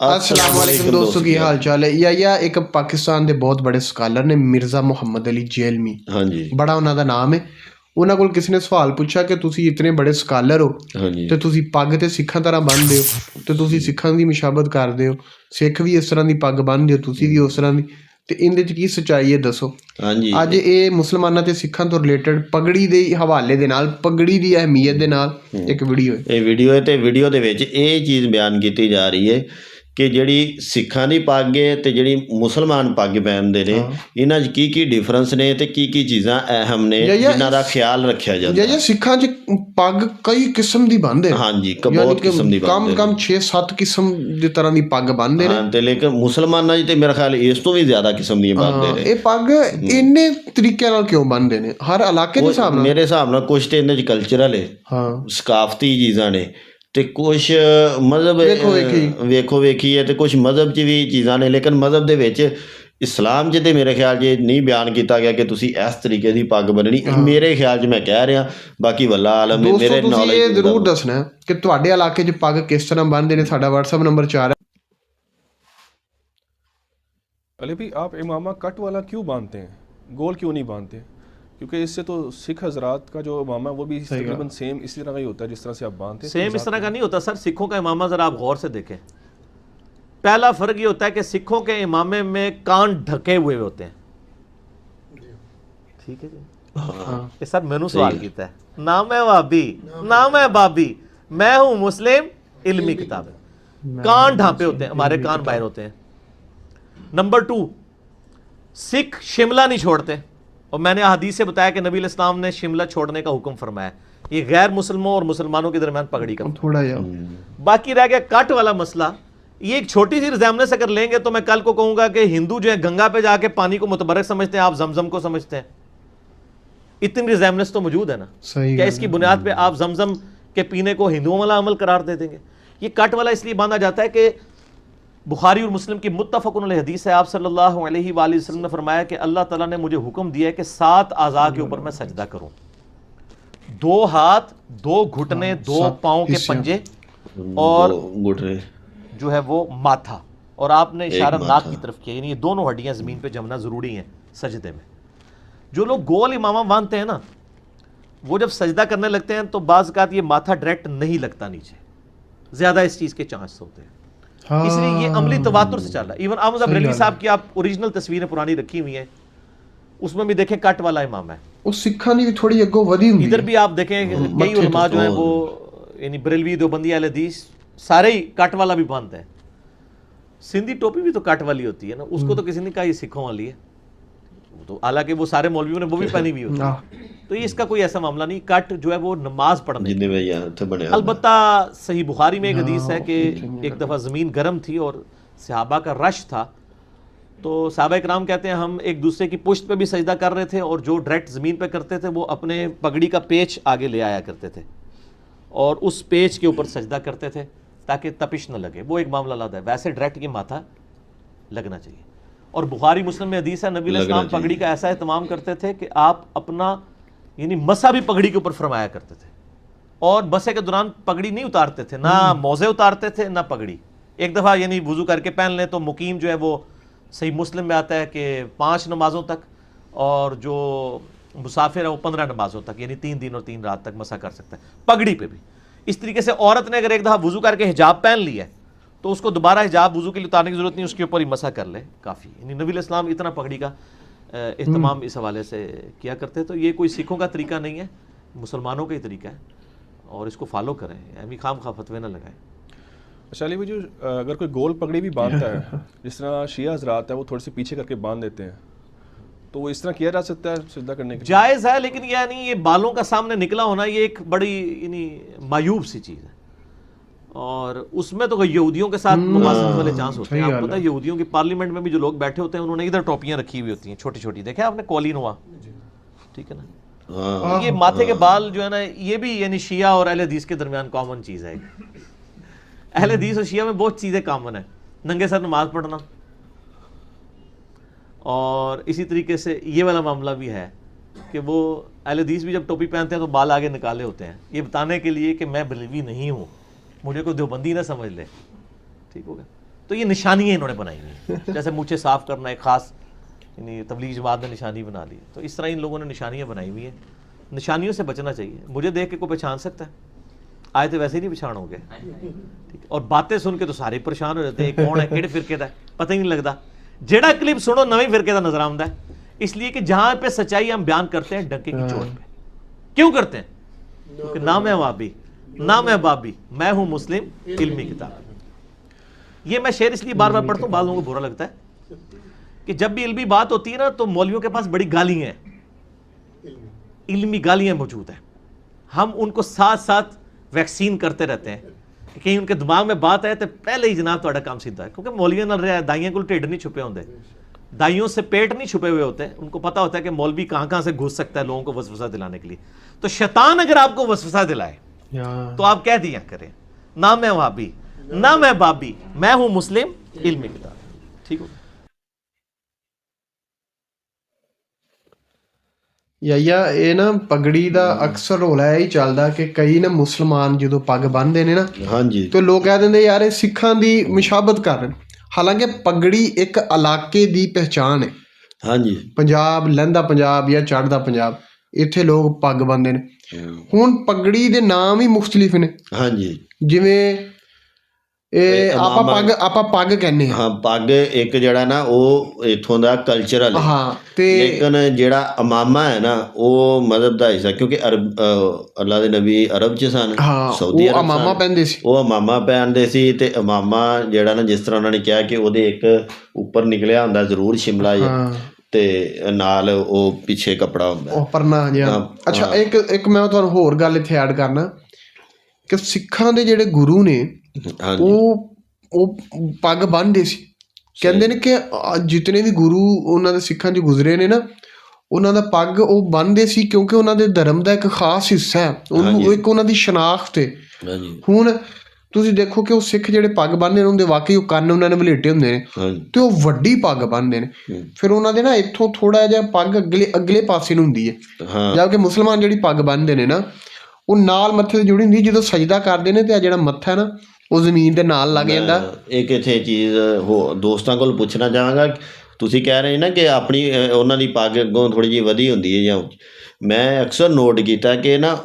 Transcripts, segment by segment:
अस्सलाम वालेकुम दोस्तों की हाल चाल है या या ਇੱਕ ਪਾਕਿਸਤਾਨ ਦੇ ਬਹੁਤ ਬੜੇ ਸਕਾਲਰ ਨੇ ਮਿਰਜ਼ਾ ਮੁਹੰਮਦ ਅਲੀ ਜੇਲਮੀ ਹਾਂਜੀ ਬੜਾ ਉਹਨਾਂ ਦਾ ਨਾਮ ਹੈ ਉਹਨਾਂ ਕੋਲ ਕਿਸੇ ਨੇ ਸਵਾਲ ਪੁੱਛਿਆ ਕਿ ਤੁਸੀਂ ਇਤਨੇ ਬੜੇ ਸਕਾਲਰ ਹੋ ਹਾਂਜੀ ਤੇ ਤੁਸੀਂ ਪੱਗ ਤੇ ਸਿੱਖਾਂ ਤਰ੍ਹਾਂ ਬੰਨ੍ਹਦੇ ਹੋ ਤੇ ਤੁਸੀਂ ਸਿੱਖਾਂ ਦੀ ਮੁਸ਼ਾਬਤ ਕਰਦੇ ਹੋ ਸਿੱਖ ਵੀ ਇਸ ਤਰ੍ਹਾਂ ਦੀ ਪੱਗ ਬੰਨ੍ਹਦੇ ਹੋ ਤੁਸੀਂ ਵੀ ਉਸ ਤਰ੍ਹਾਂ ਦੀ ਤੇ ਇਹਦੇ ਚ ਕੀ ਸੱਚਾਈ ਹੈ ਦੱਸੋ ਹਾਂਜੀ ਅੱਜ ਇਹ ਮੁਸਲਮਾਨਾਂ ਤੇ ਸਿੱਖਾਂ ਤੋਂ ਰਿਲੇਟਡ ਪਗੜੀ ਦੇ ਹਵਾਲੇ ਦੇ ਨਾਲ ਪਗੜੀ ਦੀ ਅਹਿਮੀਅਤ ਦੇ ਨਾਲ ਇੱਕ ਵੀਡੀਓ ਹੈ ਇਹ ਵੀਡੀਓ ਹੈ ਤੇ ਵੀਡੀਓ ਦੇ ਵਿੱਚ ਇਹ ਚੀਜ਼ ਬਿਆਨ ਕੀਤੀ ਜਾ ਰਹੀ ਹੈ ਕਿ ਜਿਹੜੀ ਸਿੱਖਾਂ ਦੀ ਪੱਗ ਹੈ ਤੇ ਜਿਹੜੀ ਮੁਸਲਮਾਨ ਪੱਗ ਪਹਿਨਦੇ ਨੇ ਇਹਨਾਂ 'ਚ ਕੀ ਕੀ ਡਿਫਰੈਂਸ ਨੇ ਤੇ ਕੀ ਕੀ ਚੀਜ਼ਾਂ ਅਹਿਮ ਨੇ ਜਿਨ੍ਹਾਂ ਦਾ ਖਿਆਲ ਰੱਖਿਆ ਜਾਂਦਾ। ਜੇ ਸਿੱਖਾਂ 'ਚ ਪੱਗ ਕਈ ਕਿਸਮ ਦੀ ਬੰਨ੍ਹਦੇ ਹਾਂਜੀ ਬਹੁਤ ਕਿਸਮ ਦੀ ਕਮ ਬੰਨ੍ਹਦੇ ਕਮ 6-7 ਕਿਸਮ ਦੀ ਤਰ੍ਹਾਂ ਦੀ ਪੱਗ ਬੰਨ੍ਹਦੇ ਨੇ। ਹਾਂ ਤੇ ਲੇਕਿਨ ਮੁਸਲਮਾਨਾਂ 'ਚ ਤੇ ਮੇਰਾ ਖਿਆਲ ਇਸ ਤੋਂ ਵੀ ਜ਼ਿਆਦਾ ਕਿਸਮ ਦੀਆਂ ਬੰਨ੍ਹਦੇ ਨੇ। ਇਹ ਪੱਗ ਇੰਨੇ ਤਰੀਕਿਆਂ ਨਾਲ ਕਿਉਂ ਬੰਨ੍ਹਦੇ ਨੇ? ਹਰ ਇਲਾਕੇ ਦੇ ਹਿਸਾਬ ਨਾਲ। ਮੇਰੇ ਹਿਸਾਬ ਨਾਲ ਕੁਝ ਤੇ ਇਹਨਾਂ 'ਚ ਕਲਚਰਲ ਹੈ ਹਾਂ। ਸਕਾਫਤੀ ਚੀਜ਼ਾਂ ਨੇ। ਤੇ ਕੁਝ ਮਜ਼ਹਬ ਵੇਖੋ ਵੇਖੀ। ਅਹ, ਵੇਖੋ ਵੇਖੀ ਹੈ ਤੇ ਕੁਝ ਮਜ਼ਹਬ 'ਚ ਵੀ ਚੀਜ਼ਾਂ ਨੇ ਲੇਕਿਨ ਮਜ਼ਹਬ ਦੇ ਵਿੱਚ ਇਸਲਾਮ 'ਚ ਤੇ ਮੇਰੇ ਖਿਆਲ 'ਚ ਇਹ ਨਹੀਂ ਬਿਆਨ ਕੀਤਾ ਗਿਆ ਕਿ ਤੁਸੀਂ ਇਸ ਤਰੀਕੇ ਦੀ ਪੱਗ ਬੰਨਣੀ ਮੇਰੇ ਖਿਆਲ 'ਚ ਮੈਂ ਕਹਿ ਰਿਹਾ ਬਾਕੀ ਵੱਲਾ ਆਲਮ ਹੈ, ਦੋਸਤੋ ਮੇਰੇ ਤੁਸੀਂ ਇਹ ਨੌਲੇਜ ਜ਼ਰੂਰ ਦੱਸਣਾ ਹੈ ਕਿ ਤੁਹਾਡੇ ਇਲਾਕੇ 'ਚ ਪੱਗ ਕਿਸ ਤਰ੍ਹਾਂ ਬੰਨ੍ਹਦੇ ਨੇ ਸਾਡਾ WhatsApp ਨੰਬਰ 4 ਹੈ अली भाई आप इमामा कट वाला क्यों बांधते हैं गोल क्यों नहीं बांधते کیونکہ اس سے تو سکھ حضرات کا جو امامہ وہ بھی تقریباً سیم اسی طرح کا ہی ہوتا ہے جس طرح سے آپ باندھتے ہیں۔ سیم اس طرح کا نہیں ہوتا سر سکھوں کا امامہ ذرا آپ غور سے دیکھیں۔ پہلا فرق یہ ہوتا ہے کہ سکھوں کے امامے میں کان ڈھکے ہوئے ہوتے ہیں۔ ٹھیک ہے جی۔ سر میں نے سوال کیتا ہے۔ نام ہے وابی۔ نام ہے بابی۔ میں ہوں مسلم علمی کتاب کان ڈھانپے ہوتے ہیں ہمارے کان باہر ہوتے ہیں۔ نمبر ٹو سکھ شملہ نہیں چھوڑتے۔ اور میں نے حدیث سے بتایا کہ نبی علیہ السلام نے شملہ چھوڑنے کا حکم فرمایا یہ غیر مسلموں اور مسلمانوں کے درمیان پگڑی کا تھوڑا باقی رہ گیا کٹ والا مسئلہ۔ یہ ایک چھوٹی سی ریزیمنس اگر لیں گے تو میں کل کو کہوں گا کہ ہندو جو ہیں گنگا پہ جا کے پانی کو متبرک سمجھتے ہیں آپ زمزم کو سمجھتے ہیں۔ اتنی ریزیمنس تو موجود ہے نا۔ کیا اس کی بنیاد پہ آپ زمزم کے پینے کو ہندوؤں والا عمل قرار دے دیں گے۔ یہ کٹ والا اس لیے باندھا جاتا ہے کہ بخاری اور مسلم کی متفق علیہ حدیث ہے آپ صلی اللہ علیہ وآلہ وسلم نے فرمایا کہ اللہ تعالیٰ نے مجھے حکم دیا ہے کہ سات آزا کے اوپر میں سجدہ کروں۔ دو ہاتھ دو گھٹنے ہاں، دو پاؤں کے پنجے اور جو ہے وہ ماتھا۔ اور آپ نے اشارہ ناک کی طرف کیا یعنی یہ دونوں ہڈیاں زمین پہ جمنا ضروری ہیں سجدے میں۔ جو لوگ گول امامہ مانتے ہیں نا وہ جب سجدہ کرنے لگتے ہیں تو بعض اوقات یہ ماتھا ڈائریکٹ نہیں لگتا نیچے۔ زیادہ اس چیز کے چانس ہوتے ہیں۔ اس لیے یہ عملی تواتر سے چل رہا ہے۔ ایون آمز بریلوی صاحب کی آپ اوریجنل تصویریں پرانی رکھی ہوئی ہیں۔ اس میں بھی دیکھیں کٹ والا امام ہے۔ اس سکھانی کی تھوڑی اگو ودی ہوں ادھر بھی آپ دیکھیں کئی علماء جو ہیں وہ یعنی بریلوی دیوبندی آل حدیث سارے ہی کٹ والا بھی باندھتے ہیں۔ سندھی ٹوپی بھی تو کٹ والی ہوتی ہے نا۔ اس کو تو کسی نے کہا یہ سکھوں والی ہے۔ وہ تو حالانکہ وہ سارے مولویوں نے وہ بھی پہنی ہوئی ہوتی۔ تو یہ اس کا کوئی ایسا معاملہ نہیں کٹ جو ہے وہ نماز پڑھنے۔ البتہ صحیح بخاری میں ایک حدیث ہے کہ ایک دفعہ زمین گرم تھی اور صحابہ کا رش تھا۔ تو صحابہ اکرام کہتے ہیں ہم ایک دوسرے کی پشت پہ بھی سجدہ کر رہے تھے اور جو ڈائریکٹ زمین پہ کرتے تھے وہ اپنے پگڑی کا پیچ آگے لے آیا کرتے تھے۔ اور اس پیچ کے اوپر سجدہ کرتے تھے تاکہ تپش نہ لگے۔ وہ ایک معاملہ لادہ ہے۔ ویسے ڈائریکٹ یہ ماتھا لگنا چاہیے۔ اور بخاری مسلم میں حدیث ہے نبی علیہ السلام جی۔ پگڑی کا ایسا اہتمام کرتے تھے کہ آپ اپنا یعنی مسا بھی پگڑی کے اوپر فرمایا کرتے تھے۔ اور مسے کے دوران پگڑی نہیں اتارتے تھے نہ موزے اتارتے تھے نہ پگڑی۔ ایک دفعہ یعنی وضو کر کے پہن لیں تو مقیم جو ہے وہ صحیح مسلم میں آتا ہے کہ پانچ نمازوں تک اور جو مسافر ہے وہ پندرہ نمازوں تک یعنی تین دن اور تین رات تک مسا کر سکتا ہے پگڑی پہ بھی۔ اس طریقے سے عورت نے اگر ایک دفعہ وضو کر کے حجاب پہن لیا ہے تو اس کو دوبارہ حجاب وضو کے لیے اتارنے کی ضرورت نہیں اس کے اوپر ہی مسا کر لے کافی۔ یعنی نبی الاسلام اتنا پگڑی کا اہتمام اس حوالے سے کیا کرتے تو یہ کوئی سکھوں کا طریقہ نہیں ہے مسلمانوں کا ہی طریقہ ہے اور اس کو فالو کریں اہمی خام خواہ فتوے نہ لگائیں۔ اچھا علی جو اگر کوئی گول پگڑی بھی باندھتا ہے جس طرح شیعہ حضرات ہیں وہ تھوڑے سے پیچھے کر کے باندھ دیتے ہیں تو وہ اس طرح کیا جا سکتا ہے سجدہ کرنے کے جائز ہے لیکن یعنی یہ بالوں کا سامنے نکلا ہونا یہ ایک بڑی یعنی مایوب سی چیز ہے۔ اور اس میں تو یہودیوں کے ساتھ مماثلت والے چانس ہوتے ہیں۔ آپ پتہ یہودیوں کی پارلیمنٹ میں بھی جو لوگ بیٹھے ہوتے ہیں انہوں نے ادھر ٹوپیاں رکھی ہوئی ہوتی ہیں چھوٹی چھوٹی۔ دیکھیں آپ نے کولین ہوا۔ ٹھیک ہے نا؟ ہاں۔ یہ ماتھے کے بال جو ہے نا یہ بھی یعنی شیعہ اور اہل حدیث کے درمیان کامن چیز ہے۔ اہل حدیث اور شیعہ میں بہت چیزیں کامن ہیں۔ ننگے سر نماز پڑھنا۔ اور اسی طریقے سے یہ والا معاملہ بھی ہے کہ وہ اہل حدیث بھی جب ٹوپی پہنتے ہیں تو بال آگے نکالے ہوتے ہیں۔ یہ بتانے کے لیے کہ میں بلیوی نہیں ہوں۔ مجھے کوئی دیوبندی نہ سمجھ لے۔ ٹھیک ہو گیا۔ تو یہ نشانیاں انہوں نے بنائی ہیں۔ جیسے مجھے صاف کرنا ایک خاص یعنی تبلیغ جماعت نے نشانی بنا لی۔ تو اس طرح ان لوگوں نے نشانیاں بنائی ہوئی ہیں۔ نشانیوں سے بچنا چاہیے۔ مجھے دیکھ کے کوئی پہچان سکتا ہے؟ آئے تو ویسے ہی نہیں پچھان ہو گئے۔ ٹھیک۔ اور باتیں سن کے تو سارے پریشان ہو جاتے ہیں۔ کون ہے؟ کہڑے فرقے کا پتہ ہی نہیں لگتا۔ جہاں کلپ سنو، نویں فرقے کا نظر آمدہ ہے۔ اس لیے کہ جہاں پہ سچائی ہم بیان کرتے ہیں ڈنکے کی چوٹ پہ۔ کیوں کرتے ہیں؟ کیونکہ نام ہے وہاں بھی نہ میں بابی، میں ہوں مسلم، علمی کتاب۔ یہ میں شعر اس لیے بار بار پڑھتا ہوں، بعض لوگوں کو برا لگتا ہے کہ جب بھی علمی بات ہوتی ہے نا، تو مولویوں کے پاس بڑی گالیاں ہیں۔ علمی گالیاں موجود ہیں۔ ہم ان کو ساتھ ساتھ ویکسین کرتے رہتے ہیں۔ کہیں ان کے دماغ میں بات آئے تو پہلے ہی جناب تھوڑا کام سیدھا ہے، کیونکہ مولوی نہ رہے ہے، دائیاں کو ٹیڈ نہیں چھپے ہوتے دائیوں سے پیٹ نہیں چھپے ہوئے ہوتے، ان کو پتا ہوتا ہے کہ مولوی کہاں کہاں سے گھس سکتا ہے لوگوں کو وسوسہ دلانے کے لیے۔ تو شیطان اگر آپ کو وسوسہ دلائے तो आप कह दिया करें ना मैं वाबी ना मैं बाबी मैं हूं मुस्लिम इल्मी किताब ठीक हो ਯਾ ਇਹ ਨਾ ਪਗੜੀ ਦਾ ਅਕਸਰ ਰੋਲਾ ਇਹ ਹੀ ਚੱਲਦਾ ਕਿ ਕਈ ਨਾ ਮੁਸਲਮਾਨ ਜਦੋਂ ਪੱਗ ਬੰਨ੍ਹਦੇ ਨੇ ਨਾ ਹਾਂਜੀ ਤੇ ਲੋਕ ਕਹਿ ਦਿੰਦੇ ਯਾਰ ਇਹ ਸਿੱਖਾਂ ਦੀ ਮੁਸ਼ਾਬਤ ਕਰ ਰਹੇ ਨੇ ਹਾਲਾਂਕਿ ਪਗੜੀ ਇੱਕ ਇਲਾਕੇ ਦੀ ਪਹਿਚਾਣ ਹੈ ਹਾਂਜੀ ਪੰਜਾਬ ਲਹਿੰਦਾ ਪੰਜਾਬ ਜਾਂ ਚੜ੍ਹਦਾ ਪੰਜਾਬ ਇੱਥੇ ਲੋਕ ਪੱਗ ਬੰਨ੍ਹਦੇ ਨੇ। ਹੁਣ ਪਗੜੀ ਦੇ ਨਾਮ ਹੀ ਮੁxtਲਿਫ ਨੇ। ਹਾਂਜੀ। ਜਿਵੇਂ ਇਹ ਆਪਾਂ ਪੱਗ ਆਪਾਂ ਪੱਗ ਕਹਿੰਦੇ ਹਾਂ। ਹਾਂ ਪੱਗ ਇੱਕ ਜਿਹੜਾ ਨਾ ਉਹ ਇਥੋਂ ਦਾ ਕਲਚਰਲ ਹੈ ਤੇ ਲੇਕਿਨ ਜਿਹੜਾ ਇਮਾਮਾ ਹੈ ਨਾ ਉਹ ਮਜ਼ਹਬ ਦਾ ਹਿੱਸਾ ਕਿਉਂਕਿ ਅਰਬ ਅੱਲਾ ਦੇ ਨਬੀ ਅਰਬ ਚ ਸਨ ਸਾਊਦੀ ਉਹ ਅਰਬ ਅਮਾਮਾ ਸਨ। ਪੈਂਦੇ ਸੀ। ਉਹ ਇਮਾਮਾ ਪਹਿਨਦੇ ਸੀ ਤੇ ਇਮਾਮਾ ਜਿਹੜਾ ਨਾ ਜਿਸ ਤਰ੍ਹਾਂ ਉਹਨਾਂ ਨੇ ਕਿਹਾ ਕਿ ਉਹਦੇ ਇੱਕ ਉੱਪਰ ਨਿਕਲਿਆ ਹੁੰਦਾ ਜ਼ਰੂਰ ਸ਼ਿਮਲਾ ਹਾਂ। ਤੇ ਨਾਲ ਉਹ ਪਿੱਛੇ ਕਪੜਾ ਹੁੰਦਾ। ਉਹ ਪਰਨਾ ਜਿਹਾ। ਅੱਛਾ ਇੱਕ ਇੱਕ ਮੈਂ ਤੁਹਾਨੂੰ ਹੋਰ ਗੱਲ ਇੱਥੇ ਐਡ ਕਰਨਾ। ਕਿ ਸਿੱਖਾਂ ਦੇ ਜਿਹੜੇ ਗੁਰੂ ਨੇ ਉਹ ਉਹ ਪੱਗ ਬੰਨ੍ਹਦੇ ਸੀ। ਕਹਿੰਦੇ ਨੇ ਕਿ ਜਿਤਨੇ ਵੀ ਗੁਰੂ ਉਹਨਾਂ ਦੇ ਸਿੱਖਾਂ 'ਚ ਗੁਜ਼ਰੇ ਨੇ ਨਾ ਉਹਨਾਂ ਦਾ ਪੱਗ ਉਹ ਬੰਨ੍ਹਦੇ ਸੀ ਕਿਉਂਕਿ ਉਹਨਾਂ ਦੇ ਧਰਮ ਦਾ ਇੱਕ ਖਾਸ ਹਿੱਸਾ ਹੈ। ਉਹਨੂੰ ਇੱਕ ਉਹਨਾਂ ਦੀ ਸ਼ਨਾਖਤ ਹੈ। ਹਾਂਜੀ। ਹੁਣ ਤੁਸੀਂ ਦੇਖੋ ਕਿ ਉਹ ਸਿੱਖ ਜਿਹੜੇ ਪੱਗ ਬੰਨ੍ਹਦੇ ਨੇ ਉਹਦੇ ਵਾਕਈ ਉਹ ਕੰਨ ਉਹਨਾਂ ਨੇ ਵਲੇਟੇ ਹੁੰਦੇ ਨੇ ਤੇ ਉਹ ਵੱਡੀ ਪੱਗ ਬੰਨ੍ਹਦੇ ਨੇ। ਫਿਰ ਉਹਨਾਂ ਦੇ ਨਾ ਇੱਥੋਂ ਥੋੜਾ ਜਿਹਾ ਪੱਗ ਅਗਲੇ ਅਗਲੇ ਪਾਸੇ ਨੂੰ ਹੁੰਦੀ ਹੈ ਹਾਂ ਜਦਕਿ ਮੁਸਲਮਾਨ ਜਿਹੜੀ ਪੱਗ ਬੰਨ੍ਹਦੇ ਨੇ ਨਾ ਉਹ ਨਾਲ ਮੱਥੇ ਤੇ ਜੁੜੀ ਹੁੰਦੀ ਜਦੋਂ ਸਜਦਾ ਕਰਦੇ ਨੇ ਤੇ ਆ ਜਿਹੜਾ ਮੱਥਾ ਹੈ ਨਾ ਉਹ ਜ਼ਮੀਨ ਦੇ ਨਾਲ ਲੱਗ ਜਾਂਦਾ ਇੱਕ ਇੱਥੇ ਚੀਜ਼ ਹੋ ਦੋਸਤਾਂ ਕੋਲ ਪੁੱਛਣਾ ਚਾਹਾਂਗਾ ਤੁਸੀਂ ਕਹਿ ਰਹੇ ਨਾ ਕਿ ਆਪਣੀ ਉਹਨਾਂ ਦੀ ਪੱਗ ਅੱਗੋਂ ਥੋੜੀ ਜਿਹੀ ਵਧੀ ਹੁੰਦੀ ਹੈ ਜਾਂ। ਮੈਂ ਅਕਸਰ ਨੋਟ ਕੀਤਾ ਕਿ ਨਾ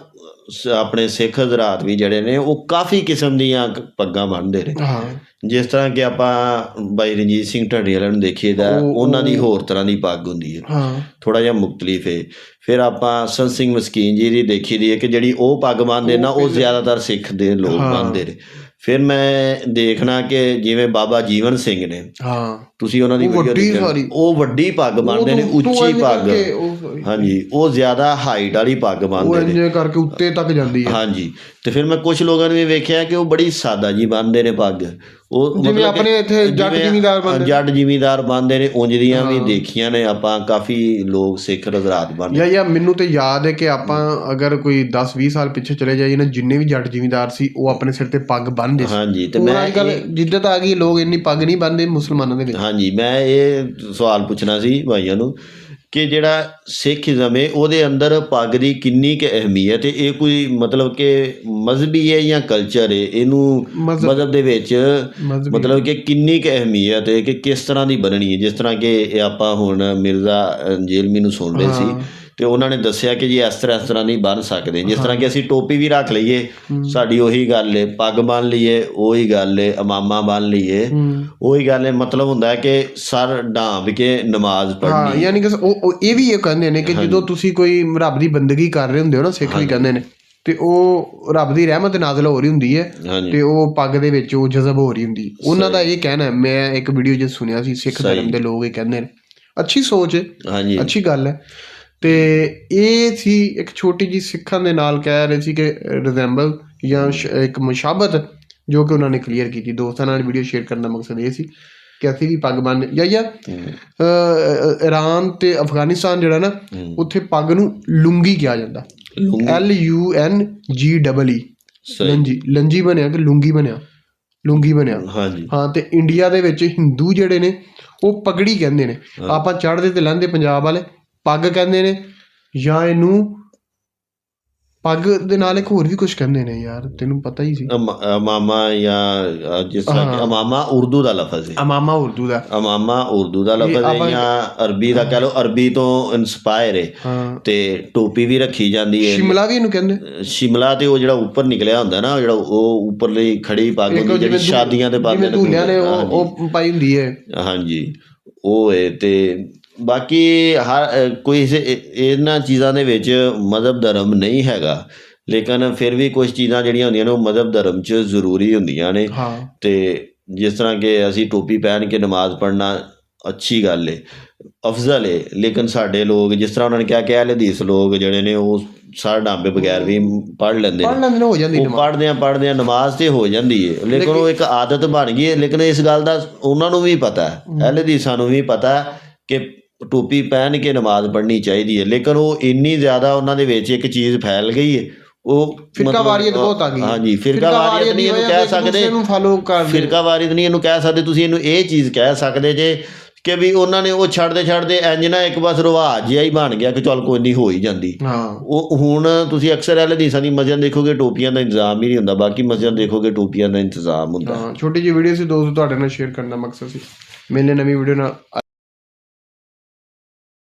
ਆਪਣੇ ਸਿੱਖ ਹਜ਼ਰਾਤ ਵੀ ਜਿਹੜੇ ਨੇ ਉਹ ਕਾਫੀ ਕਿਸਮ ਦੀਆਂ ਪੱਗਾਂ ਬੰਨ੍ਹਦੇ ਨੇ। ਹਾਂ। ਜਿਸ ਤਰ੍ਹਾਂ ਕਿ ਆਪਾਂ ਬਾਈ ਰਣਜੀਤ ਸਿੰਘ ਢੱਡੀ ਵਾਲਿਆਂ ਨੂੰ ਦੇਖੀਦਾ ਉਹ- ਉਹਨਾਂ ਦੀ ਹੋਰ ਤਰ੍ਹਾਂ ਦੀ ਪੱਗ ਹੁੰਦੀ ਹੈ। ਹਾਂ। ਥੋੜਾ ਜਿਹਾ ਮੁਖਤਲਿਫ ਹੈ। ਫਿਰ ਆਪਾਂ ਸੰਤ ਸਿੰਘ ਮਸਕੀਨ ਜੀ ਦੀ ਦੇਖੀ ਦੀ ਹੈ ਕਿ ਜਿਹੜੀ ਉਹ ਪੱਗ ਬੰਨ੍ਹਦੇ ਨਾ ਉਹ ਜ਼ਿਆਦਾਤਰ ਸਿੱਖ ਦੇ ਲੋਕ। ਬੰਨ੍ਹਦੇ ਨੇ। ਫਿਰ ਮੈਂ ਦੇਖਣਾ ਕਿ ਜਿਵੇਂ ਬਾਬਾ ਜੀਵਨ ਸਿੰਘ ਨੇ ਹਾਂ। ਤੁਸੀਂ ਉਹਨਾਂ ਦੀ ਵੀਡੀਓ ਵੱਡੀ ਦੇਖੀ। ਉਹ ਵੱਡੀ ਪੱਗ ਬੰਨ੍ਹਦੇ ਨੇ ਉੱਚੀ ਪੱਗ। ਹਾਂਜੀ। ਉਹ ਜ਼ਿਆਦਾ ਹਾਈਟ ਵਾਲੀ ਪੱਗ ਉਹ ਬੰਨ੍ਹਦੇ ਨੇ। ਇੰਨੇ ਕਰਕੇ ਉੱਤੇ ਤੱਕ ਜਾਂਦੀ ਹੈ ਹਾਂਜੀ ਤੇ ਫਿਰ ਮੈਂ ਕੁਝ ਲੋਕਾਂ ਨੂੰ ਵੀ ਵੇਖਿਆ ਕਿ ਉਹ ਬੜੀ ਸਾਦਾ ਜੀ ਬੰਨ੍ਹਦੇ ਨੇ ਪੱਗ। ਉਹ ਜਿਵੇਂ ਕਿ ਆਪਣੇ ਇੱਥੇ ਜੱਟ ਜਿਵੇਂ ਜ਼ਿਮੀਂਦਾਰ ਨੇ। ਜੱਟ ਜ਼ਿਮੀਂਦਾਰ ਬੰਨ੍ਹਦੇ ਨੇ ਉਂਝ ਦੀਆਂ ਵੀ ਦੇਖੀਆਂ ਨੇ ਆਪਾਂ ਕਾਫੀ ਲੋਕ ਸਿੱਖ ਹਜ਼ਰਾਤ ਬੰਨ੍ਹਦੇ ਯਾ ਯਾ ਮੈਨੂੰ ਤੇ ਯਾਦ ਹੈ ਕਿ ਆਪਾਂ ਅਗਰ ਕੋਈ 10 20 ਸਾਲ ਪਿੱਛੇ ਚਲੇ ਜਾਈਏ ਨਾ ਜਿੰਨੇ ਵੀ ਜੱਟ ਜ਼ਿਮੀਂਦਾਰ ਸੀ ਉਹ ਆਪਣੇ ਸਿਰ ਤੇ ਪੱਗ ਬੰਨ੍ਹਦੇ ਸੀ। ਹਾਂਜੀ ਤੇ ਮੈਂ ਅੱਜ ਕੱਲ ਜਿੱਦਤ ਆ ਗਈ ਲੋਕ ਇੰਨੀ ਪੱਗ ਨਹੀਂ ਬੰਨ੍ਹਦੇ ਮੁਸਲਮਾਨਾਂ ਦੇ ਵਿੱਚ। ਹਾਂਜੀ ਮੈਂ ਇਹ ਸਵਾਲ ਪੁੱਛਣਾ ਸੀ ਭਾਈਆਂ ਨੂੰ ਕਿ ਜਿਹੜਾ ਸਿੱਖੀਜ਼ਮ ਹੈ ਉਹਦੇ ਅੰਦਰ ਪੱਗ ਦੀ ਕਿੰਨੀ ਕੁ ਅਹਿਮੀਅਤ ਹੈ? ਇਹ ਕੋਈ ਮਤਲਬ ਕਿ ਮਜ਼ਹਬੀ ਹੈ ਜਾਂ ਕਲਚਰ ਹੈ? ਇਹਨੂੰ ਮਜ਼ਹਬ- ਦੇ ਵਿੱਚ। ਮਤਲਬ ਕਿ ਕਿੰਨੀ ਕੁ ਅਹਿਮੀਅਤ ਹੈ ਕਿ ਕਿਸ ਤਰ੍ਹਾਂ ਦੀ ਬਣਨੀ ਹੈ? ਜਿਸ ਤਰ੍ਹਾਂ ਕਿ ਇਹ ਆਪਾਂ ਹੁਣ ਮਿਰਜ਼ਾ ਜੇਲਮੀ ਨੂੰ ਸੁਣ ਰਹੇ ਸੀ ਤੇ ਉਹਨਾਂ ਨੇ ਦੱਸਿਆ ਕਿ ਜੀ ਇਸ ਤਰ੍ਹਾਂ ਇਸ ਤਰ੍ਹਾਂ ਨਹੀਂ ਬਣ ਸਕਦੇ। ਜਿਸ ਤਰ੍ਹਾਂ ਕਿ ਅਸੀਂ ਟੋਪੀ ਵੀ ਰੱਖ ਲਈਏ ਸਾਡੀ ਉਹੀ ਗੱਲ ਹੈ ਪੱਗ ਬੰਨ ਲਈਏ ਉਹੀ ਗੱਲ ਹੈ ਇਮਾਮਾ ਬੰਨ ਲਈਏ। ਉਹੀ ਗੱਲ ਹੈ ਮਤਲਬ ਹੁੰਦਾ ਹੈ ਕਿ ਸਰ ਢਾਂਬ ਕੇ ਨਮਾਜ਼ ਹਾਂ ਪੜ੍ਹਨੀ ਯਾਨੀ ਕਿ ਉਹ ਇਹ ਵੀ ਇਹ ਕਹਿੰਦੇ ਨੇ ਕਿ ਜਦੋਂ ਤੁਸੀਂ ਕੋਈ ਰੱਬ ਦੀ ਬੰਦਗੀ ਕਰ ਰਹੇ ਹੁੰਦੇ ਹੋ ਨਾ ਸਿੱਖ ਵੀ ਕਹਿੰਦੇ ਨੇ ਤੇ ਉਹ ਰੱਬ ਦੀ ਰਹਿਮਤ ਨਾਜ਼ਲ ਹੋ ਰਹੀ ਹੁੰਦੀ ਹੈ ਤੇ ਉਹ ਪੱਗ ਦੇ ਵਿੱਚ ਉਹ ਜਜ਼ਬ ਹੋ ਰਹੀ ਹੁੰਦੀ। ਉਹਨਾਂ ਦਾ ਇਹ ਕਹਿਣਾ ਹੈ ਮੈਂ ਇੱਕ ਵੀਡੀਓ 'ਚ ਸੁਣਿਆ ਸੀ ਸਿੱਖ ਧਰਮ ਦੇ ਲੋਕ ਇਹ ਕਹਿੰਦੇ ਨੇ। ਅੱਛੀ ਸੋਚ ਹੈ ਹਾਂਜੀ। ਅੱਛੀ ਗੱਲ ਹੈ ਤੇ ਇਹ ਸੀ ਇੱਕ ਛੋਟੀ ਜੀ ਸਿੱਖਾਂ ਦੇ ਨਾਲ ਕਹਿ ਰਹੇ ਸੀ ਕਿ ਰਿਜ਼ੈਂਬਲ ਜਾਂ ਇੱਕ ਮੁਸ਼ਾਬਤ ਜੋ ਕਿ ਉਹਨਾਂ ਨੇ ਕਲੀਅਰ ਕੀਤੀ। ਦੋਸਤਾਂ ਨਾਲ ਵੀਡੀਓ ਸ਼ੇਅਰ ਕਰਨ ਦਾ ਮਕਸਦ ਇਹ ਸੀ ਕਿ ਅਸੀਂ ਵੀ ਪੱਗ ਬੰਨ ਜਾਂ ਜਾਂ ਇਰਾਨ ਤੇ ਅਫਗਾਨਿਸਤਾਨ ਜਿਹੜਾ ਨਾ ਉੱਥੇ ਪੱਗ ਨੂੰ ਲੁੰਗੀ ਕਿਹਾ ਜਾਂਦਾ। ਐਲ ਯੂ ਐਨ ਜੀ ਡਬਲ ਈ ਲੰਜੀ ਲੰਜੀ ਬਣਿਆ ਕਿ ਲੁੰਗੀ। ਬਣਿਆ ਲੁੰਗੀ ਬਣਿਆ ਹਾਂਜੀ ਹਾਂ ਤੇ ਇੰਡੀਆ ਦੇ ਵਿੱਚ ਹਿੰਦੂ ਜਿਹੜੇ ਨੇ ਉਹ ਪਗੜੀ ਕਹਿੰਦੇ ਨੇ ਆਪਾਂ ਚੜ੍ਹਦੇ ਤੇ ਲਹਿੰਦੇ ਪੰਜਾਬ ਵਾਲੇ ਪੱਗ ਕਹਿੰਦੇ ਨੇ ਜਾਂ ਇਹਨੂੰ ਪੱਗ ਦੇ ਨਾਲ ਇੱਕ ਹੋਰ ਵੀ ਕੁਝ ਕਹਿੰਦੇ ਨੇ ਯਾਰ ਤੈਨੂੰ ਪਤਾ ਹੀ ਸੀ। ਅਮ- ਅਮਾਮਾ ਜਾਂ ਜਿਸ ਤਰ੍ਹਾਂ ਕਿ ਅਮਾਮਾ ਉਰਦੂ ਦਾ ਲਫ਼ਜ਼ ਹੈ ਅਮਾਮਾ ਉਰਦੂ ਦਾ। ਅਮਾਮਾ ਉਰਦੂ ਦਾ ਲਫ਼ਜ਼ ਹੈ ਜਾਂ ਅਰਬੀ ਦਾ ਕਹ ਲਓ ਅਰਬੀ ਤੋਂ ਇਨਸਪਾਇਰ ਹੈ। ਤੇ ਟੋਪੀ ਵੀ ਰੱਖੀ ਜਾਂਦੀ ਹੈ ਸ਼ਿਮਲਾ ਵੀ ਇਹਨੂੰ ਕਹਿੰਦੇ? ਸ਼ਿਮਲਾ ਤੇ ਉਹ ਜਿਹੜਾ ਉੱਪਰ ਨਿਕਲਿਆ ਹੁੰਦਾ ਨਾ ਜਿਹੜਾ ਉਹ ਉੱਪਰਲੀ ਖੜੀ ਪੱਗ ਹੁੰਦੀ ਉਹ ਜਿਹੜੀ ਸ਼ਾਦੀਆਂ ਤੇ ਪਾਉਂਦੇ ਨੇ ਉਹ ਉਹ ਪਾਈ ਹੁੰਦੀ ਹੈ ਹਾਂਜੀ। ਉਹ ਹੈ ਤੇ ਬਾਕੀ ਹਰ ਕੋਈ ਇਸ- ਇਹ- ਇਹਨਾਂ ਚੀਜ਼ਾਂ ਦੇ ਵਿੱਚ ਮਜ਼ਹਬ ਧਰਮ ਨਹੀਂ ਹੈਗਾ। ਲੇਕਿਨ ਫਿਰ ਵੀ ਕੁਝ ਚੀਜ਼ਾਂ ਜਿਹੜੀਆਂ ਹੁੰਦੀਆਂ ਨੇ ਉਹ ਮਜ਼ਹਬ ਧਰਮ 'ਚ ਜ਼ਰੂਰੀ ਹੁੰਦੀਆਂ ਨੇ। ਹਾਂ। ਤੇ ਜਿਸ ਤਰ੍ਹਾਂ ਕਿ ਅਸੀਂ ਟੋਪੀ ਪਹਿਨ ਕੇ ਨਮਾਜ਼ ਪੜ੍ਹਨਾ ਅੱਛੀ ਗੱਲ ਏ। ਅਫਜ਼ਲ ਏ। ਲੇਕਿਨ ਸਾਡੇ ਲੋਕ ਜਿਸ ਤਰ੍ਹਾਂ ਉਹਨਾਂ ਨੇ ਕਿਹਾ ਕਿ ਅਹਿਲ ਹਦੀਸ ਲੋਕ ਜਿਹੜੇ ਨੇ ਉਹ ਸਾਰ ਡਾਂਬੇ ਬਗੈਰ ਵੀ ਪੜ੍ਹ ਲੈਂਦੇ ਪੜ੍ਹ ਨੇ ਲੈਂਦੇ ਨੇ ਹੋ ਜਾਂਦੀ ਉਹ ਨਮਾਜ਼। ਪੜ੍ਹਦੇ ਆ ਪੜ੍ਹਦੇ ਆ ਨਮਾਜ਼ ਤੇ ਹੋ ਜਾਂਦੀ ਏ। ਲੇਕਿਨ ਉਹ ਇੱਕ ਆਦਤ ਬਣ ਗਈ ਹੈ ਲੇਕਿਨ ਇਸ ਗੱਲ ਦਾ ਉਹਨਾਂ ਨੂੰ ਵੀ ਪਤਾ ਹੈ। ਅਹਿਲ ਹਦੀਸਾਂ ਨੂੰ ਵੀ ਪਤਾ ਹੈ ਕਿ ਟੋਪੀ ਪਹਿਨ ਕੇ ਨਮਾਜ਼ ਪੜ੍ਹਨੀ ਚਾਹੀਦੀ ਹੈ। ਲੇਕਿਨ ਉਹ ਇੰਨੀ ਜ਼ਿਆਦਾ ਉਹਨਾਂ ਦੇ ਵਿੱਚ ਇੱਕ ਚੀਜ਼ ਫੈਲ ਗਈ ਹੈ। ਉਹ ਫਿਰਕਾ ਵਾਰੀਅਤ ਬਹੁਤ ਆ ਗਈ। ਹਾਂਜੀ ਫਿਰਕਾ ਵਾਰੀਅਤ ਨਹੀਂ ਇਹਨੂੰ ਕਹਿ ਸਕਦੇ। ਦੂਸਰੇ ਨੂੰ ਫਾਲੋ ਕਰਦੇ ਫਿਰਕਾ ਵਾਰੀਦ ਨਹੀਂ ਇਹਨੂੰ ਕਹਿ ਸਕਦੇ ਤੁਸੀਂ ਇਹਨੂੰ ਇਹ ਚੀਜ਼ ਕਹਿ ਸਕਦੇ ਜੇ ਕਿ ਵੀ ਉਹਨਾਂ ਨੇ ਉਹ ਛੱਡਦੇ ਛੱਡਦੇ ਇੰਜ ਨਾ ਇੱਕ ਬਸ ਰਿਵਾਜ ਜਿਹਾ ਹੀ ਬਣ ਗਿਆ ਕਿ ਚੱਲ ਕੋਈ ਨਹੀਂ ਹੋ ਹੀ ਜਾਂਦੀ। ਹਾਂ। ਉਹ ਹੁਣ ਤੁਸੀਂ ਅਕਸਰ ਇਹ ਹਦੀਸਾਂ ਦੀ ਮਸਜਿਦ ਦੇਖੋਗੇ ਟੋਪੀਆਂ ਦਾ ਇੰਤਜ਼ਾਮ ਹੀ ਨਹੀਂ ਹੁੰਦਾ ਬਾਕੀ ਮਸਜਿਦ ਦੇਖੋਗੇ ਟੋਪੀਆਂ ਦਾ ਇੰਤਜ਼ਾਮ ਹੁੰਦਾ। ਹਾਂ ਛੋਟੀ ਜਿਹੀ ਵੀਡੀਓ ਸੀ ਦੋਸਤੋ ਤੁਹਾਡੇ ਨਾਲ ਸ਼ੇਅਰ ਕਰਨ ਦਾ ਮਕਸਦ ਸੀ। ਮਿਲਨੇ ਨਵੀਂ ਵੀਡੀਓ ਨਾਲ